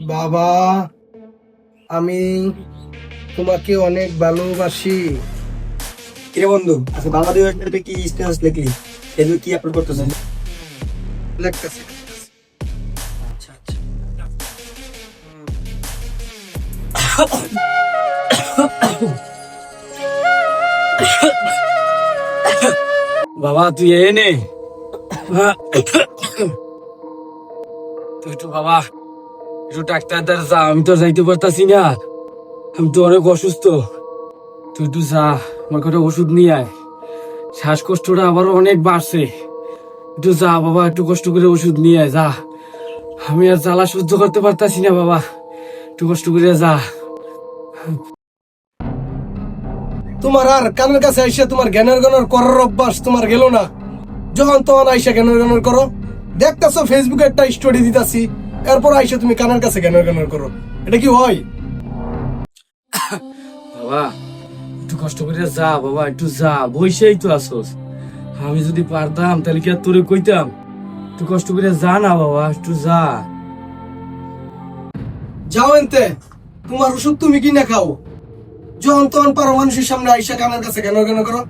বাবা আমি তোমাকে অনেক ভালোবাসি। কিরে বন্ধু আচ্ছা বাবা দিবস তুই কি স্ট্যাটাস লিখলি? এগুলো কি আপলোড আচ্ছা আচ্ছা। বাবা তুই এনে। তুই তো বাবা। একটু ডাক্তার দ্বার যা, আমি তো যাইতে পারতাছি না। আমি তো অনেক অসুস্থ। তুই একটু যা, আমার কটা ওষুধ নিয়ে আয়। শ্বাসকষ্টটা আবারও অনেক বাড়ছে। একটু যা, বাবা, একটু কষ্ট করে ওষুধ নিয়ে আয়, যা। আমি আর জ্বালা সহ্য করতে পারতাছি না, বাবা। একটু কষ্ট করে যা। তোমার আর কানের কাছে আইসা তোমার জ্ঞানের গণর করার অভ্যাস তোমার গেল না। যখন তখন আইসা জ্ঞানের গণর করো। দেখতেছো ফেসবুকে একটা স্টোরি দিতাছি। এরপর আইসা তুমি কানের কাছে জ্ঞানের গণর করো। এটা কি হয়? বাবা একটু কষ্ট করে যা বাবা একটু যা বইসেই তো আসোস আমি যদি পারতাম তাহলে কি আর তোরে কইতাম? একটু কষ্ট করে যা না বাবা একটু যা। যাও এনতে তোমার ওষুধ তুমি কিনে খাও। যখন তখন পারো মানুষের সামনে আইসা কানের কাছে জ্ঞানের গণ করো।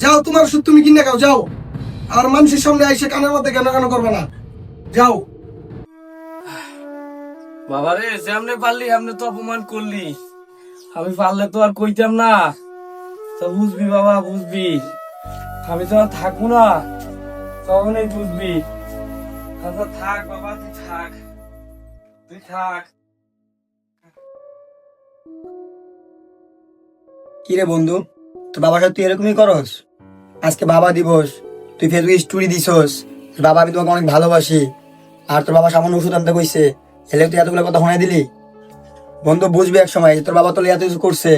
যাও তোমার ওষুধ তুমি কিনে খাও যাও। আর মানুষের সামনে আইসা কানের মধ্যে জ্ঞান জ্ঞান করবে না। যাও। বাবা রে যেমনে পারলি এমনি তো অপমান করলি আমি পারলে তো আর কইতাম না। তো বুঝবি বাবা, বুঝবি। আমি তো আর থাকব না। তখনই বুঝবি। আচ্ছা থাক বাবা, তুই থাক। তুই থাক। কি রে বন্ধু? তোর বাবার সাথে তুই এরকমই করস? আজকে বাবা দিবস। তুই ফেসবুকে স্টোরি দিছস। বাবা, আমি তোমাকে অনেক ভালোবাসি। আর তোর বাবা সামান্য ওষুধ আনতে কইছে। এলে তুই এতগুলো কথা শোনাই দিলি? বন্ধু, বুঝবি এক সময়, তোর বাবা তোর এত কিছু করছে,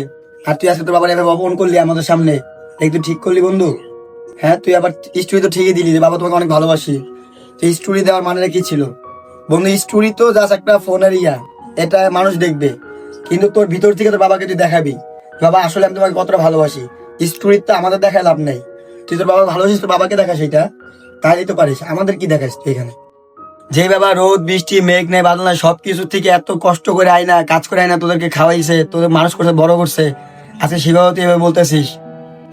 আর তুই আজকে তোর বাবার এভাবে অপমান করলি আমাদের সামনে দেখ তুই ঠিক করলি বন্ধু? হ্যাঁ তুই আবার স্টোরি তো ঠিকই দিলি যে বাবা তোমাকে অনেক ভালোবাসি। তুই স্টোরি দেওয়ার মানে কি ছিল? বন্ধু স্টোরি তো জাস্ট একটা ফোনের ইয়া, এটা মানুষ দেখবে, কিন্তু তোর ভিতর থেকে তোর বাবাকে তুই দেখাবি। বাবা, আসলে আমি তোমাকে কতটা ভালোবাসি। স্টোরির তো আমাদের দেখায় লাভ নেই। তুই তোর বাবা ভালোবাসিস, তোর বাবাকে দেখা সেটা তাহলেই তো পারিস। আমাদের কি দেখাস তুই এখানে? যে বাবা রোদ, বৃষ্টি, মেঘ নেই, বাদল নাই, সবকিছু থেকে এত কষ্ট করে আয় না, কাজ করে আয় না, তোদেরকে খাওয়াইছে, তোদের মানুষ করছে, বড় করছে। আজকে সেভাবে তুই এভাবে বলতেছিস।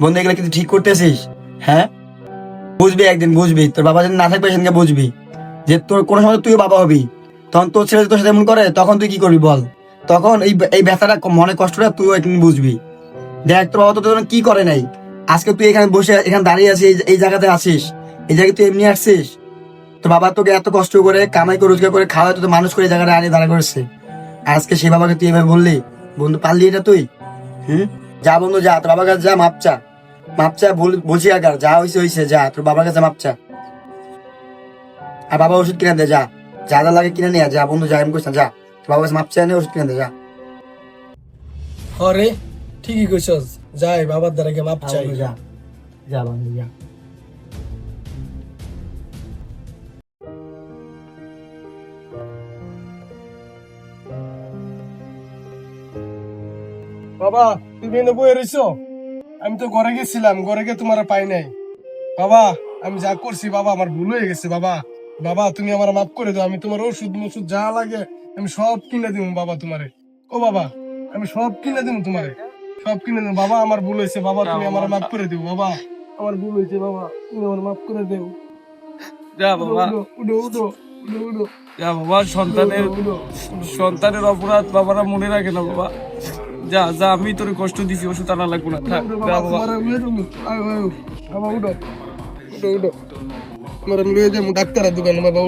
বন্ধু, এগুলো কিন্তু ঠিক করতেছিস। হ্যাঁ? বুঝবি একদিন, বুঝবি। তোর বাবা যদি না থাকবে, সেদিনকে বুঝবি। যে তোর, কোনো সময় তুইও বাবা হবি। তখন তোর ছেলে তোর সাথে এমন করে, তখন তুই কি করবি বল? তখন এই এই ব্যথাটা, মনে কষ্টটা তুই একদিন বুঝবি। দেখ, তোর বাবা তোর জন্য কি করে নাই? আজকে তুই এখানে বসে, এখানে দাঁড়িয়ে আছিস, এই- জায়গাতে আছিস। এই জায়গায় তুই এমনি আসছিস। তো বাবা তোকে এত কষ্ট করে কামাই করে রোজগার করে খাওয়া তোকে মানুষ করে জায়গাটা আনিয়ে দাঁড়া করেছে। আর আজকে সেই বাবাকে তুই এভাবে বললি বন্ধু পারলি এটা তুই? হুম? যা বন্ধু যা তোর বাবার কাছে যা মাপ চা। মাপ চা ভুল- বুঝি আগার যা হয়েছে হয়েছে যা তোর বাবার কাছে মাপ চা। আর বাবা ওষুধ কিনে দে যা। যা যা লাগে কিনে নিয়ে যা বন্ধু যা এমন করিস না যা। তোর বাবার কাছে মাপ চা নিয়ে ওষুধ কিনে দে যা। হরে ঠিকই কইছস। যাই বাবার দ্বারা গিয়ে মাপ চাই। যা। যা বন্ধু যা। বাবা তুমি এনে বয়ে আমি তো ঘরে গেছিলাম ঘরে গিয়ে তোমার পাই নাই। বাবা আমি যা করছি বাবা আমার ভুল হয়ে গেছে বাবা। বাবা তুমি আমার মাফ করে দাও আমি তোমার ওষুধ ওষুধ যা লাগে আমি সব কিনে দিব বাবা তোমারে। ও বাবা আমি সব কিনে দিব তোমারে। সব কিনে দেবো। বাবা আমার ভুল হয়েছে বাবা তুমি আমার মাফ করে দিও বাবা। আমার ভুল হয়েছে বাবা তুমি আমার মাফ করে দেও। যা বাবা। উডো উডো যা বাবা সন্তানের সন্তানের অপরাধ বাবারা মনে রাখে না বাবা। যা যা, আমি তোর কষ্ট দিছি, ওষুধ আনা লাগবো না। থাক, যা, বাবা। বাবা উডো উডো দোকানে, বাবা